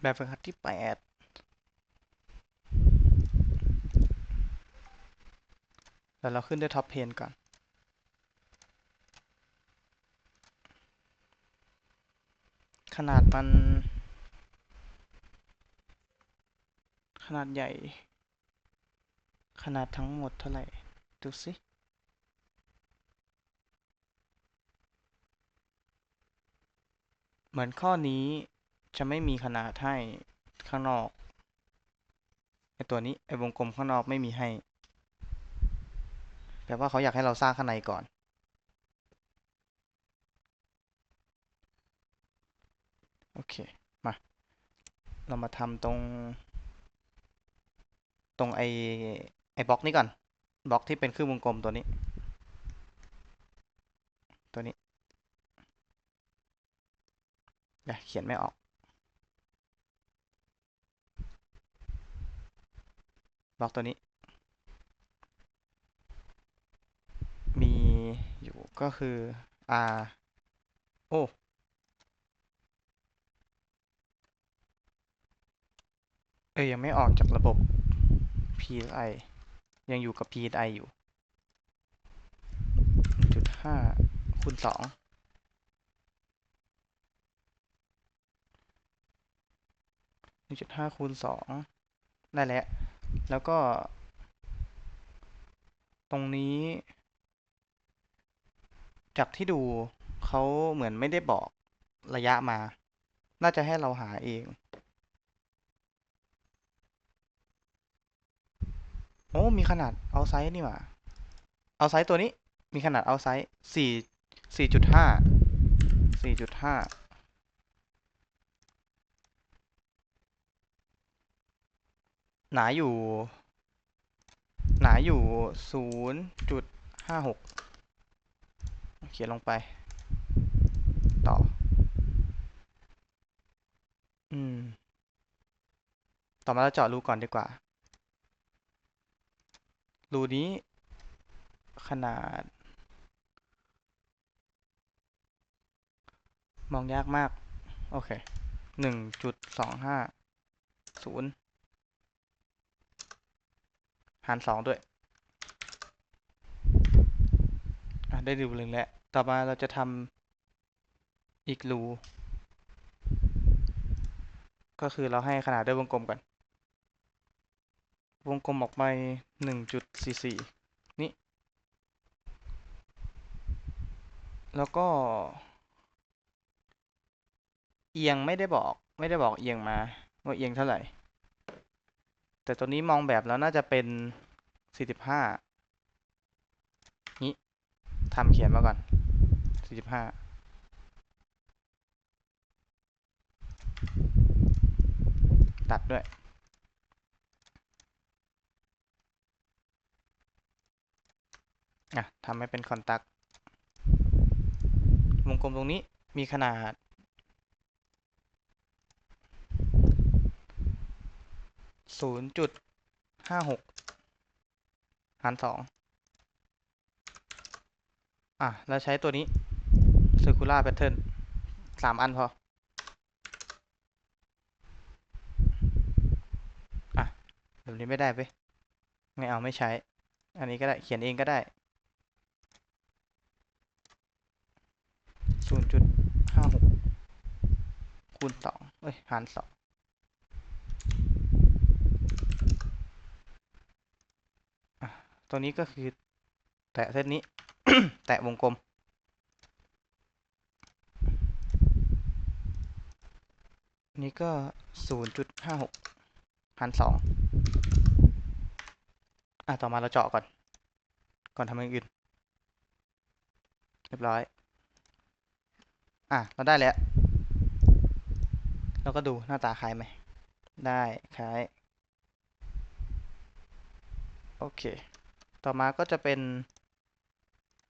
แบบฝึกหัดที่แปดแล้วเราขึ้นด้วยท็อปเพนก่อน ขนาดมัน ขนาดใหญ่ ขนาดทั้งหมดเท่าไหร่ ดูสิเหมือนข้อนี้ จะไม่มีขนาดให้ข้างนอกไอตัวนี้ไอวงกลมข้างนอกไม่มีให้ แปลว่าเขาอยากให้เราสร้างข้างในก่อนโอเค มา เรามาทำตรง ตรงไอไอบล็อกนี้ก่อน บล็อกที่เป็นครึ่งวงกลมตัวนี้ ตัวนี้เดี๋ยวเขียนไม่ออก ล็อกตัวนี้ มีอยู่ก็คือ r โอ้เอ้ยยังไม่ออกจากระบบ PSI ยังอยู่กับ PSI อยู่1.5คูณ2 1.5คูณ2ได้แล้ว แล้วก็ ตรงนี้ จากที่ดูเขาเหมือนไม่ได้บอกระยะมา น่าจะให้เราหาเอง โอ้ มีขนาดเอาไซส์นี่หว่าเอาไซส์ตัวนี้มีขนาดเอาไซส์สี่สี่จุดห้าสี่จุดห้า หนาอยู่ หนาอยู่ศูนย์จุดห้าหกเขียนลงไป ต่อ อืม ต่อมาเราเจาะรูก่อนดีกว่า รูนี้ ขนาด มองยากมาก โอเคหนึ่งจุดสองห้าศูนย์ารสองด้วยได้รูหนึ่งแล้ว ต่อมาเราจะทำอีกรู ก็คือเราให้ขนาดด้วยวงกลมก่อน วงกลมออกไปหนึ่งจุดสี่สี่นี่ แล้วก็เอียงไม่ได้บอกไม่ได้บอกเอียงมาว่าเอียงเท่าไหร่ แต่ตัวนี้มองแบบแล้วน่าจะเป็นสี่สิบห้านี้ทำเขียนมาก่อนสี่สิบห้าตัดด้วย อะทำให้เป็นคอนตักวงกลมตรงนี้มีขนาด ศูนย์จุดห้าหกหารสองอะ แล้วใช้ตัวนี้ circular pattern สามอันพอ อะ แบบนี้ไม่ได้เว้ไม่เอาไม่ใช้ อันนี้ก็ได้ เขียนเองก็ได้ศูนย์จุดห้าหกคูณสองเอ้ย หารสอง อะ ตัวนี้ก็คือแตะเส้นนี้ แตะวงกลม นี่ก็ศูนย์จุดห้าหกหารสองอะต่อมาเราเจาะก่อน ก่อนทำอย่างอื่น เรียบร้อย อะ เราได้แล้ว เราก็ดูหน้าตาคล้ายไหม ได้คล้าย โอเค ต่อมาก็จะเป็น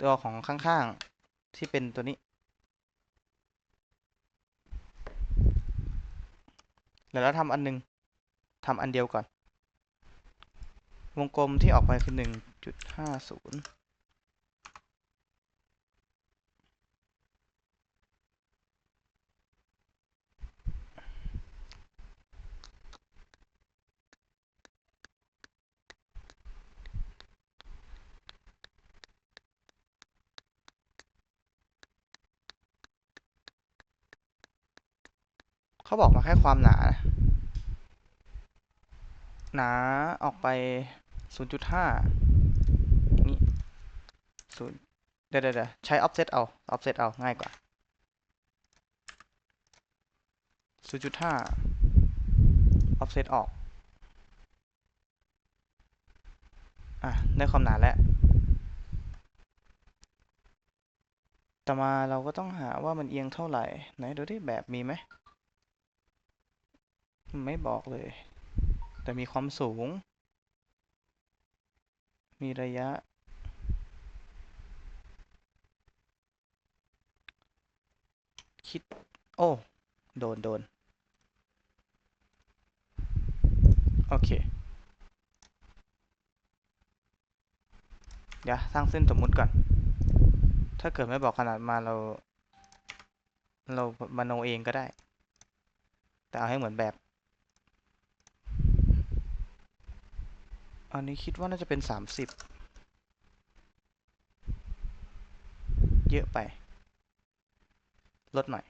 ตัวของข้างๆที่เป็นตัวนี้ แล้วเราทำอันหนึ่งทำอันเดียวก่อน วงกลมที่ออกไปคือ 1.50 เขาบอกมาแค่ความหนา หนาออกไป 0.5 นี่ศูนย์เดี๋ยวเดี๋ยวเดี๋ยวใช้ offset เอา offset เอา ง่ายกว่า 0.5 offset ออก อะ ได้ความหนาแล้วต่อมาเราก็ต้องหาว่ามันเอียงเท่าไหร่ ไหนดูที่แบบมีไหม ไม่บอกเลย แต่มีความสูง มีระยะ คิด โอ้ โดน โดน โอเค เดี๋ยวสร้างเส้นสมมุติก่อน ถ้าเกิดไม่บอกขนาดมาเรา เรามาโนเองก็ได้ แต่เอาให้เหมือนแบบ อันนี้คิดว่าน่าจะเป็นสามสิบเยอะไป ลดหน่อย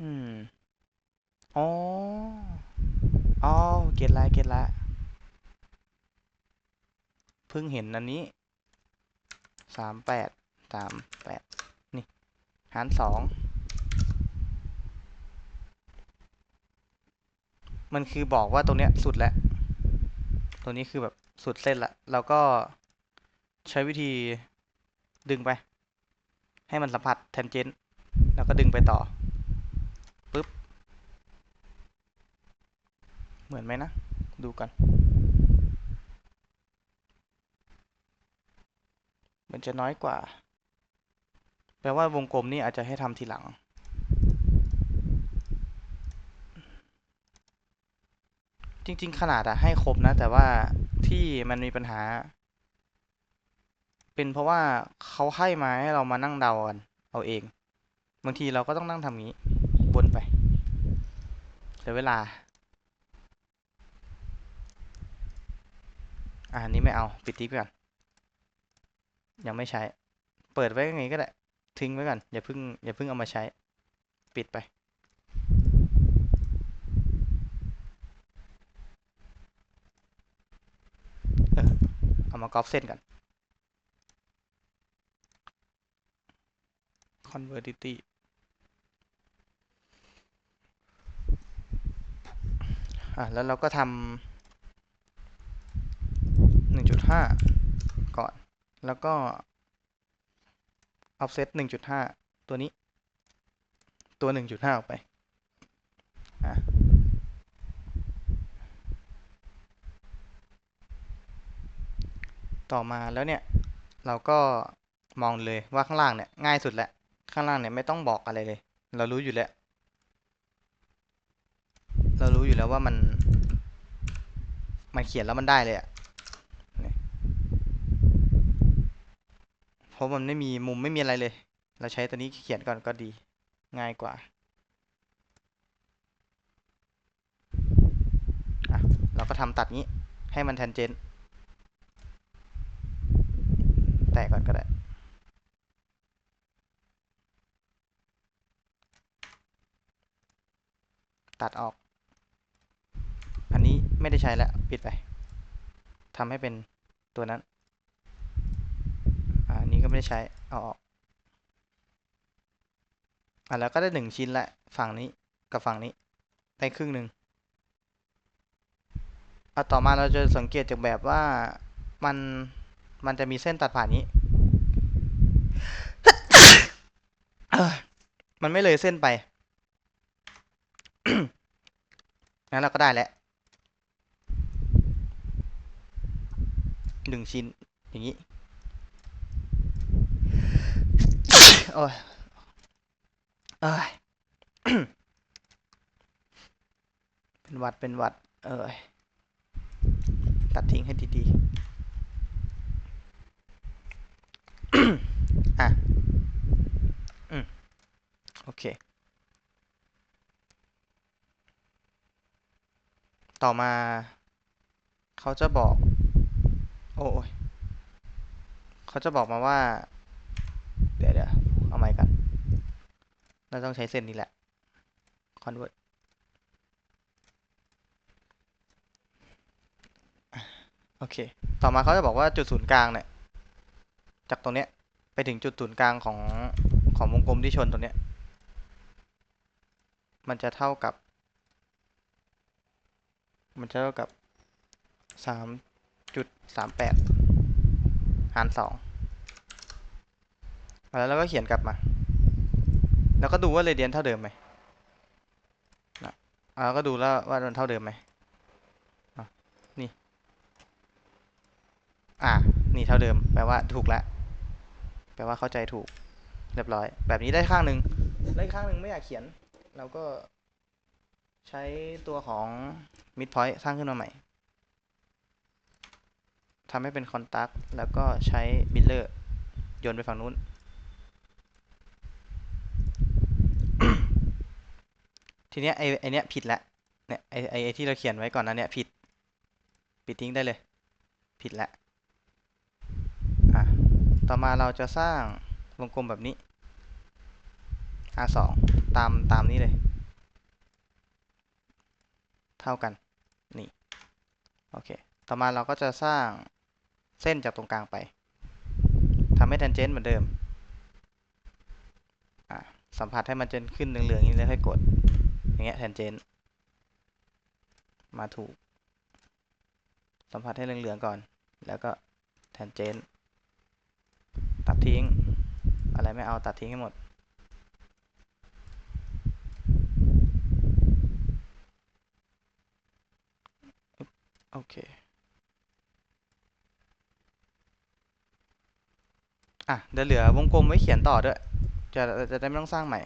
อืม อ๋อ อ๋อ เก็ตละ เก็ตละ เพิ่งเห็นอันนี้ สามแปด สามแปด นี่ หารสอง มันคือบอกว่าตรงเนี้ยสุดแล้ว ตรงนี้คือแบบสุดเส้นละแล้วก็ใช้วิธีดึงไป ให้มันสัมผัสแทนเจนแล้วก็ดึงไปต่อปึ๊บ เหมือนไหมนะ ดูกันมันจะน้อยกว่า แปลว่าวงกลมนี่อาจจะให้ทำทีหลัง จริง ๆ ขนาดอะให้ครบนะ แต่ว่าที่มันมีปัญหา เป็นเพราะว่าเขาให้มาให้เรามานั่งเดากันเอาเอง บางทีเราก็ต้องนั่งทำงี้บนไปเสียเวลา อ่าอันนี้ไม่เอา ปิดทิปก่อนยังไม่ใช้ เปิดไว้ยังไงก็ได้ ทิ้งไว้ก่อนอย่าเพิ่งอย่าเพิ่งเอามาใช้ ปิดไป เออ เอามากรอฟเส้นกัน convertity อะแล้วเราก็ทำหนึ่งจุดห้าก่อน แล้วก็ offset หนึ่งจุดห้าตัวนี้ ตัวหนึ่งจุดห้าออกไป ต่อมาแล้วเนี่ย เราก็มองเลยว่าข้างล่างเนี่ยง่ายสุดแหล้วข้างล่างเนี่ยไม่ต้องบอกอะไรเลย เรารู้อยู่แล้ว เรารู้อยู่แล้วว่ามันมันเขียนแล้วมันได้เลยอะเพราะมันไม่มีมุมไม่มีอะไรเลย เราใช้ตัวนี้เขียนก่อนก็ดี ง่ายกว่าเราก็ทำตัดงี้ให้มันแทนเจน แตะก่อนก็ได้ ตัดออก อันนี้ไม่ได้ใช้แล้ว ปิดไปทำให้เป็นตัวนั้น อันนี้ก็ไม่ได้ใช้ เอาออก อะแล้วก็ได้หนึ่งชิ้นละ ฝั่งนี้กับฝั่งนี้ ได้ครึ่งหนึ่งอะต่อมาเราจะสังเกตจากแบบว่ามัน มันจะมีเส้นตัดผ่านนี้เอ้ยมันไม่เลยเส้นไป งั้นเราก็ได้แล้วหนึ่งชิ้น อย่างนี้ โอ้ยเอ้ยเป็นวัดเป็นวัด เอ้ย ตัดทิ้งให้ดีๆ อะอืมโอเค ต่อมา เขาจะบอก โอ้ยเขาจะบอกมาว่า เดี๋ยวเดี๋ยวเอาใหม่กัน เราต้องใช้เส้นนี้แหละ convert โอเค ต่อมาเขาจะบอกว่าจุดศูนย์กลางเนี่ย จากตรงเนี้ยไปถึงจุดศูนย์กลางของของวงกลมที่ชนตรงเนี้ย มันจะเท่ากับ มันจะเท่ากับสามจุดสามแปดหารสองแล้วเราก็เขียนกลับมา แล้วก็ดูว่าเรเดียนเท่าเดิมไหมนะแล้วก็ดูแล้วว่ามันเท่าเดิมไหมนี่ อ่า นี่เท่าเดิม แปลว่าถูกแล้ว แปลว่าเข้าใจถูก เรียบร้อย แบบนี้ได้ข้างหนึ่งแล้ข้างหนึ่งไม่อยากเขียน เราก็ใช้ตัวของ mid point สร้างขึ้นมาใหม่ทำให้เป็นคอนตักแล้วก็ใช้บิลเลอร์โยนไปฝั่งนู้น ทีเนี้ยไอไอเนี้ยผิดละเนี่ยไอไอไอที่เราเขียนไว้ก่อนนั้นเนี่ยผิด ปิดทิ้งได้เลย ผิดละ ต่อมาเราจะสร้างวงกลมแบบนี้ R2 ตามตามนี้เลย เท่ากัน นี่ โอเค ต่อมาเราก็จะสร้างเส้นจากตรงกลางไปทำให้ tangent เหมือนเดิมอะสัมผัสให้มันจนขึ้นเหลืองๆอย่างนี้แล้วค่อยกด อย่างเงี้ย tangent มาถูก สัมผัสให้เหลืองๆก่อน แล้วก็ tangent ทิ้ง อะไรไม่เอาตัดทิ้งให้หมด โอเค อะ เดี๋ยวเหลือวงกลมไว้เขียนต่อด้วย จะจะได้ไม่ต้องสร้างใหม่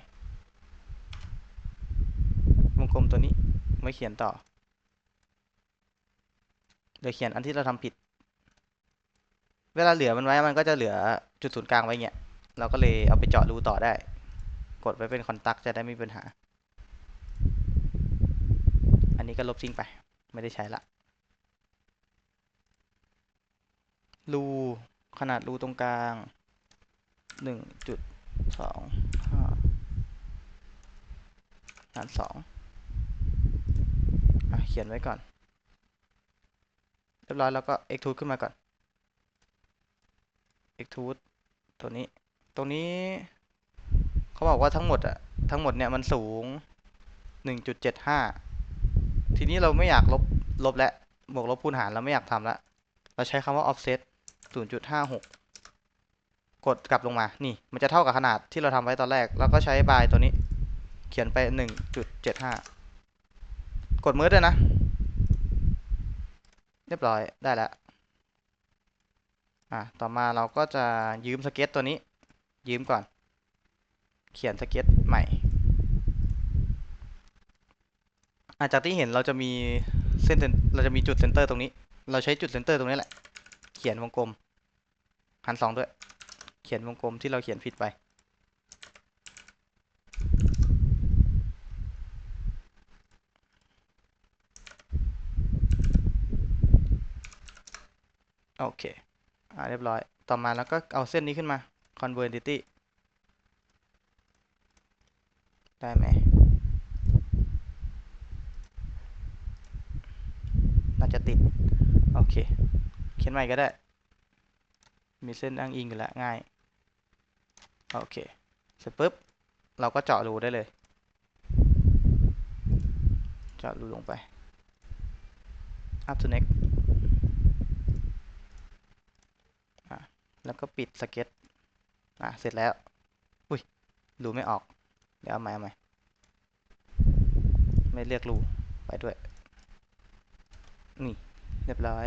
วงกลมตัวนี้ไว้เขียนต่อ เดี๋ยวเขียนอันที่เราทำผิดเวลาเหลือมันไว้ มันก็จะเหลือ จุดศูนย์กลางไว้เงี้ย เราก็เลยเอาไปเจาะรูต่อได้ กดไว้เป็นคอนตักจะได้ไม่มีปัญหา อันนี้ก็ลบทิ้งไป ไม่ได้ใช้ละ รูขนาดรูตรงกลางหนึ่งจุดสองห้าหารสองอะเขียนไว้ก่อน เรียบร้อยแล้วก็ extrude ขึ้นมาก่อน extrude ตัวนี้ ตรงนี้ เขาบอกว่าทั้งหมดอะทั้งหมดเนี่ยมันสูงหนึ่งจุดเจ็ดห้าทีนี้เราไม่อยากลบลบและบวกลบคูณหารเราไม่อยากทำละ เราใช้คำว่า offset 0.56 กดกลับลงมา นี่ มันจะเท่ากับขนาดที่เราทำไว้ตอนแรก แล้วก็ใช้ by ตัวนี้ เขียนไป 1.75 กดมือด้วยนะ เรียบร้อย ได้แล้ว อะต่อมาเราก็จะยืมสเก็ตตัวนี้ ยืมก่อน เขียนสเก็ตใหม่อาจากที่เห็นเราจะมีเส้นเซนเราจะมีจุดเซนเตอร์ตรงนี้ เราใช้จุดเซนเตอร์ตรงนี้แหละ เขียนวงกลมหันสองด้วย เขียนวงกลมที่เราเขียนผิดไป โอเค อ่าเรียบร้อย ต่อมาแล้วก็เอาเส้นนี้ขึ้นมา convertity ได้ไหมน่าจะติด โอเค เขียนใหม่ก็ได้ มีเส้นอ้างอิงอยู่แล้วง่าย โอเค เสร็จปุ๊บ เราก็เจาะรูได้เลย เจาะรูลงไป up to next อะ แล้วก็ปิดสเก็ตอะเสร็จแล้ว อุ้ยรูไม่ออก เดี๋ยวเอาใหม่เอาใหม่ ไม่เรียกรูไปด้วย นี่ เรียบร้อย